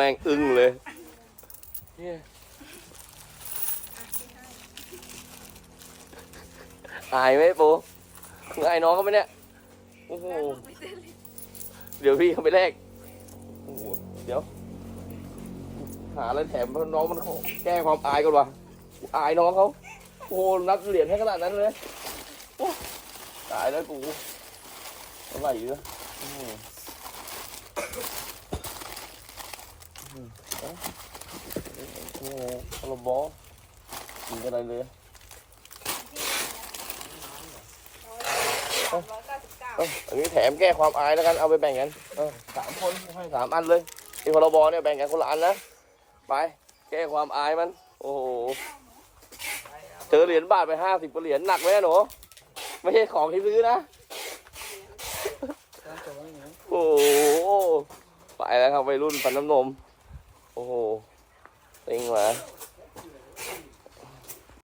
แม่งอึ้งเลยเนี่ยอายไหมปูมึงอายน้องเขาไหมเนี่ยโอ้โหเดี๋ยวพี่เขาไปแลกโอ้โหเดี๋ยว หาอะไรแถมน้องมันแก้ความอายก่อนวะอายน้องเขาโอ้โหนับเหรียญให้ขนาดนั้นเลยตายแล้วกูอะไรอยู่เยอ้โหโอ้โหคาราบอกินกันอะไรเลยร้อยเก้าสิบเก้าเอ้ยอันนี้แถมแก้ความอายแล้วกัน เอาไปแบ่งกันเออสามคนให้สามอันเลยไอ้พรบเนี่ยแบ่งกันคนละอันนะ ไป แก้ความอายมัน โอ้โห เจอเหรียญบาทไปห้าสิบเหรียญหนักไหมอะหนู ไม่ใช่ของที่ซื้อนะ โอ้โห ไปแล้วครับวัยรุ่นฟันน้ำนม โอ้โหติงวะ